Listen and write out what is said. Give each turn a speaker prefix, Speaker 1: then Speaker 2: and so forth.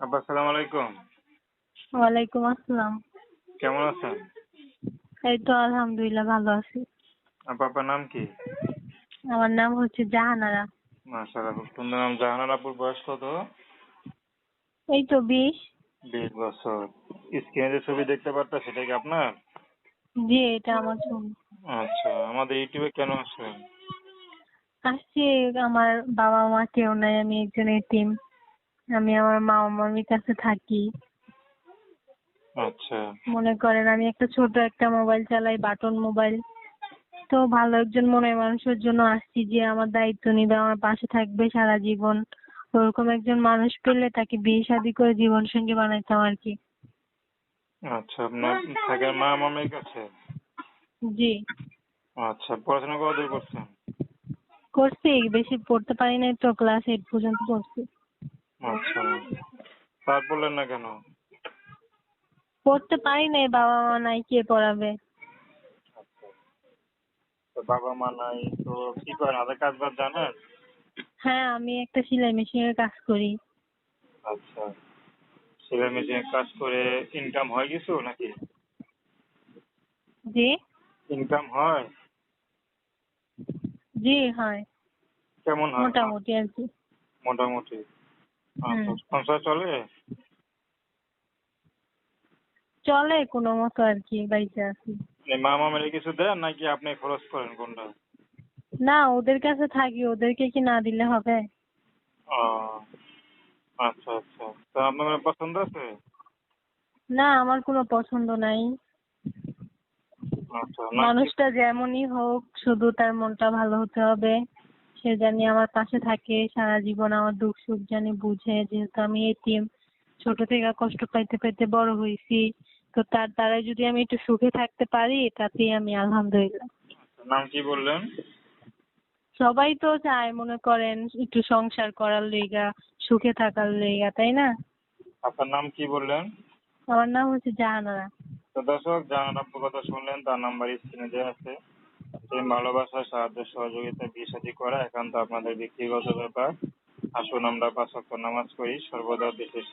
Speaker 1: আপা আসসালামু আলাইকুম।
Speaker 2: ওয়ালাইকুম আসসালাম।
Speaker 1: কেমন আছেন?
Speaker 2: এই তো আলহামদুলিল্লাহ ভালো আছি।
Speaker 1: আপনার নাম কি?
Speaker 2: আমার নাম হচ্ছে জাহানারা।
Speaker 1: মাশাআল্লাহ খুব সুন্দর নাম। জাহানার আপুর বয়স কত?
Speaker 2: এই তো বিশ।
Speaker 1: বিশ বছর। স্ক্রিনে যে ছবি দেখতে পারতা সেটা কি আপনার?
Speaker 2: জি এটা আমার ছবি।
Speaker 1: আচ্ছা আমাদের ইউটিউবে কেন আসেন
Speaker 2: আসছি আমার বাবা মা কেউ নাই আমি একজন এতিম আমি আমার মা মামির কাছে থাকি।
Speaker 1: আচ্ছা।
Speaker 2: মনে করেন আমি একটা ছোট একটা মোবাইল চালাই বাটন মোবাইল তো ভালো একজন মনের মানুষের জন্য আসছি যে আমার দায়িত্ব নিবে আমার পাশে থাকবে সারা জীবন। ওরকম একজন মানুষ পেলে তাকে বিয়ে শাদী করে জীবন সঙ্গী বানাইতাম আর কি।
Speaker 1: আচ্ছা আপনার থাকেন মা মামির কাছে?
Speaker 2: জি।
Speaker 1: আচ্ছা পড়াশোনা কতদূর করছেন?
Speaker 2: করছি বেশি পড়তে পারি নাই তো ক্লাস এইট পর্যন্ত পড়ছি।
Speaker 1: আচ্ছা। তার পড়লেন না কেন?
Speaker 2: পড়তে পারি নাই বাবা মা নাই কে পড়াবে?
Speaker 1: আচ্ছা। তো বাবা মা নাই তো কি করেন হাতের কাজ বাজ জানেন?
Speaker 2: হ্যাঁ আমি একটা সেলাই মেশিনের কাজ করি।
Speaker 1: আচ্ছা। সেলাই মেশিনে কাজ করে ইনকাম হয় কিছু নাকি?
Speaker 2: জি?
Speaker 1: ইনকাম হয়?
Speaker 2: জি হয়।
Speaker 1: কেমন হয়?
Speaker 2: মোটামুটি আর কি।
Speaker 1: মোটামুটি। সংসার চলে?
Speaker 2: চলে কোনো মতো আর কি বাড়িতে আছি।
Speaker 1: মা মামারে কিছু দেন নাকি আপনি খরচ করেন কোনটা?
Speaker 2: না ওদের কাছে থাকি ওদেরকে কি না দিলে হবে?
Speaker 1: ও আচ্ছা আচ্ছা। তো আপনার পছন্দ আছে?
Speaker 2: না আমার কোনো পছন্দ নাই।
Speaker 1: আচ্ছা
Speaker 2: মানুষটা যেমনই হোক শুধু তার মনটা ভালো হতে হবে। সে জানি আমার পাশে থাকে সারা জীবন আমার দুঃখ সুখ জানি বুঝে। যেহেতু আমি এতিম ছোট থেকে কষ্ট পাইতে পাইতে বড় হয়েছি তো তার দ্বারাই যদি আমি একটু সুখে থাকতে পারি তাতেই আমি আলহামদুলিল্লাহ।
Speaker 1: নাম কি বললেন?
Speaker 2: সবাই তো চায় মনে করেন একটু সংসার করার লেগা সুখে থাকার লেগা তাই না?
Speaker 1: আপনার নাম কি বললেন?
Speaker 2: আমার নাম হচ্ছে জাহানারা।
Speaker 1: তো দর্শক জানান আপনার কথা শুনলেন তার নাম্বার স্ক্রিনে দেওয়া আছে। সেই ভালোবাসা সাহায্য সহযোগিতা বিয়ে করা একান্ত আপনাদের ব্যক্তিগত ব্যাপার। আসুন আমরা পাঁচ ওয়াক্ত নামাজ পড়ি, সর্বদা দেশের